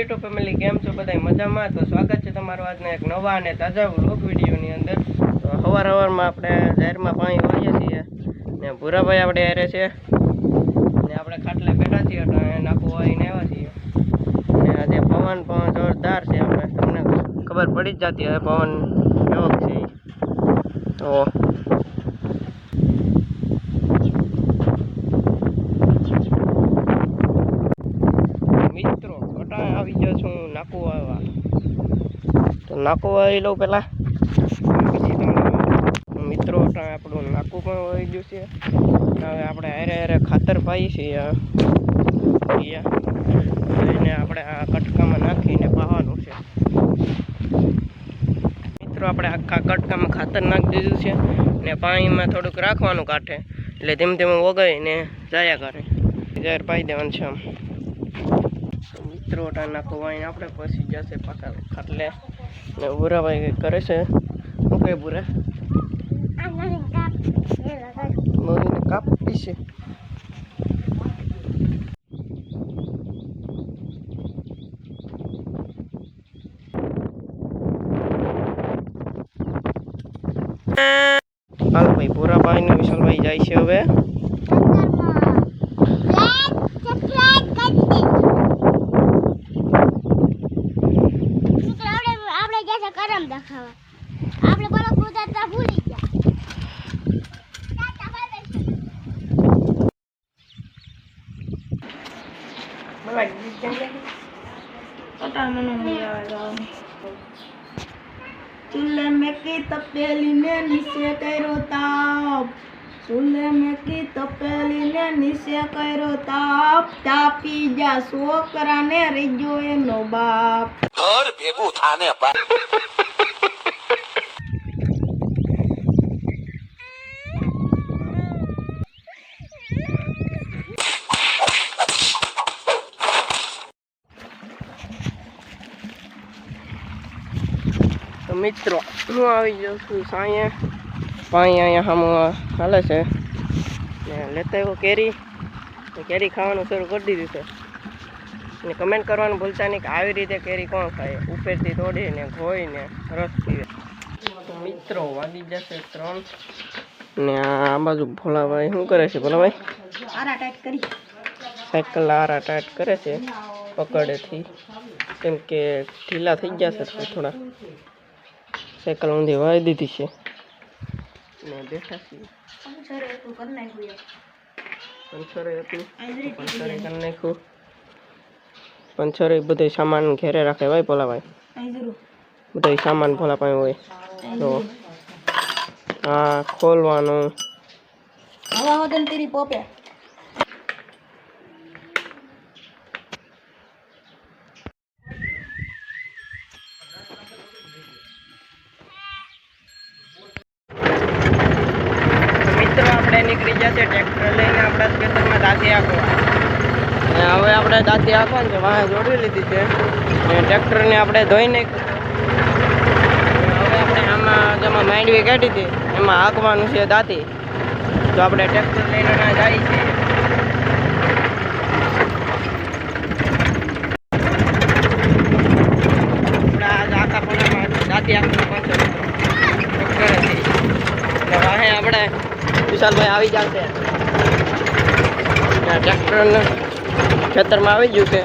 YouTube family કેમ છો? બધા મજામાં? તો સ્વાગત છે તમારું આજના એક નવા અને તાજા વ્લોગ વિડીયોની અંદર. તો સવાર સવારમાં આપણે જાહેરમાં પાણી વાળીએ છીએ. ને ભૂરાભાઈ આપણે હારે છે. ને આપણે ખાટલે બેઠા છીએ તો નાખું વાળીને આવ્યા છીએ. ને આજે પવન પણ જોરદાર છે. આપણે તમને ખબર પડી જ જતી હવે પવન કેવો છે. તો મિત્રો અટાણે આવી ગયો છું નાકુ વાવવા તો નાકુ વાવી લઉં પહેલાં પછી તમને મિત્રો આપણું નાકું પણ વાવી ગયું છે. હવે આપણે હારે હારે ખાતર પાઈ છીએ. એને આપણે આ કટકામાં નાખીને પાવાનું છે. મિત્રો આપણે આખા કટકામાં ખાતર નાખી દીધું છે. ને પાણીમાં થોડુંક રાખવાનું કાંઠે. એટલે ધીમે ધીમે ઓગાળીને જાયા કરે. જાહેર પાઈ દેવાનું છે આમ. મિત્રો નાખો વાઈને આપણે પછી જશે પાકા ખાટલે. ને બુરાભાઈ કંઈક કરે છે? શું કહે બુરા મમ્મીને કાપી છે. હાલ ભાઈ ભોરાભાઈ ને વિશાલભાઈ જાય છે હવે આપણે ગયા છે કરમ દેખાવા. આપણે બોલો કુદરતા ભૂલી. ચૂલે તપેલી ને નીચે કર્યો તાપ. ચૂલે મેકી તપેલી ને નીચે કર્યો તાપ. તાપી જા છોકરા ને રહી એનો બાપ. ઘર ભેગું થાને બા મિત્રો, હું આવી જાઉં છું સાંયે. પાણી અહીંયા સામું હાલે છે. ને લેતા આવ્યો કેરી. કેરી ખાવાનું શરૂ કરી દીધું છે. ને કમેન્ટ કરવાનું ભૂલતા નહીં કે આવી રીતે કેરી કોણ ખાય? ઉપરથી તોડીને ધોઈને, રસ પીવે. મિત્રો, વાગી જશે ત્રણ. ને આ બાજુ ભોલાભાઈ શું કરે છે, ભોલાભાઈ? આરા ટાઈટ કરી સાયકલ આરા ટાઈટ કરે છે, પકડેથી. કેમ કે ઢીલા થઈ ગયા છે થોડા. સાયકલ ઊંધી વાળી દીધી છે. ને બેઠા છીએ. પંચર હતું પંચરે કરી નાખ્યું. પંચરે બધો સામાન ઘેરે રાખે ભાઈ ભોલાભાઈ? ભાઈ બધો સામાન ભોલા પાસે હોય તો આ ખોલવાનું. હવા વગર તેરી પોપે તો મિત્રો આપણે નીકળી જશે ટ્રેક્ટર લઈને આપણા ખેતરમાં દાંતી આંકવા હવે આપણે દાંતી આંકવાનું છે, વાહ જોડી લીધી છે. ટ્રેક્ટરને આપણે ધોઈ નાખ્યું. હવે આપણે આમાં જેમાં માંડવી કાઢી હતી, એમાં હાંકવાનું છે દાંતી. તો આપણે ટ્રેક્ટર લઈને જાય છે. આપણે વિશાલભાઈ આવી જશે. ટ્રેક્ટર ખેતરમાં આવી ગયું છે.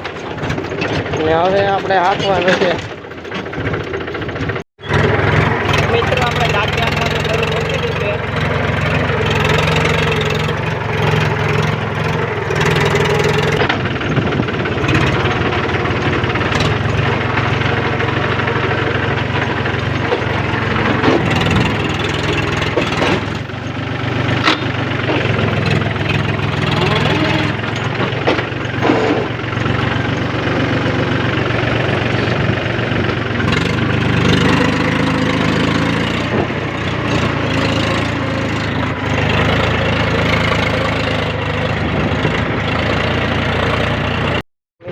ને હવે આપણે હાંકવાનું છે મિત્રો આપણે દાંતી હાંકવાનું શરૂ કરી દીધું છે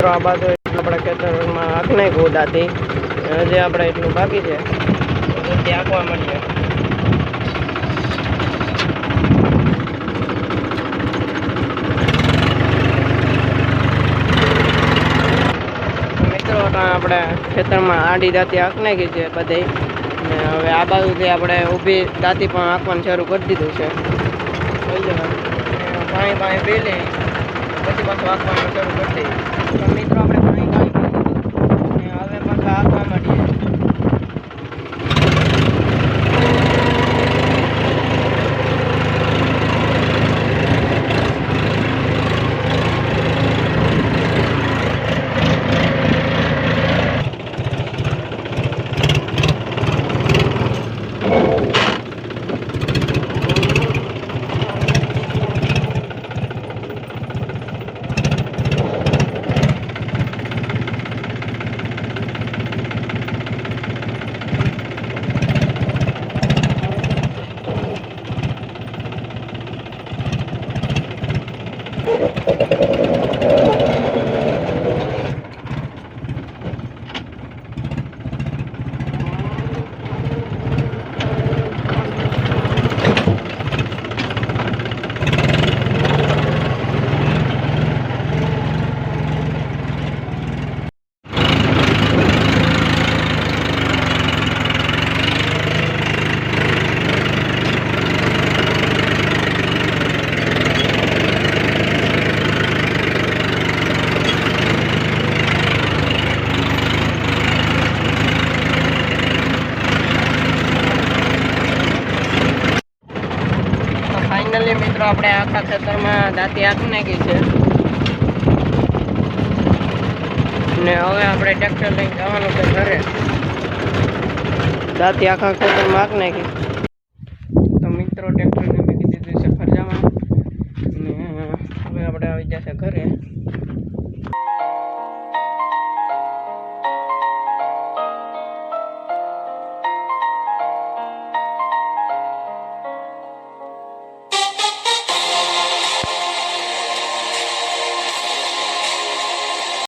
મિત્રો, આ બાજુ આપણે ખેતરમાં આંખ નાખ્યું દાંતી. હજી આપણે એટલું બાકી છે ત્યાં આંકવા મળીએ મિત્રો આપણે ખેતરમાં આડી દાંતી આંખ નાખી છે બધી. ને હવે આ બાજુથી આપણે ઊભી દાંતી પણ આંકવાનું શરૂ કરી દીધું છે. પાણી પાણી પી લઈ પછી પાછું આંકવાનું શરૂ કરી પણ મિત્રો આપણે પાણી કાંઈ હવે પાછા આંકવા માંડીએ તો ફાઇનલી મિત્રો, આપણે આખા ખેતરમાં દાંતી આખી નાખી છે. ને હવે આપણે ટ્રેક્ટર લઈને જવાનું છે ઘરે. દાંતી આખા ખેતરમાં આખી નાખી. તો મિત્રો, ટ્રેક્ટરને મૂકી દીધું છે ખર્ચામાં ને હવે આપણે આવી જશે ઘરે.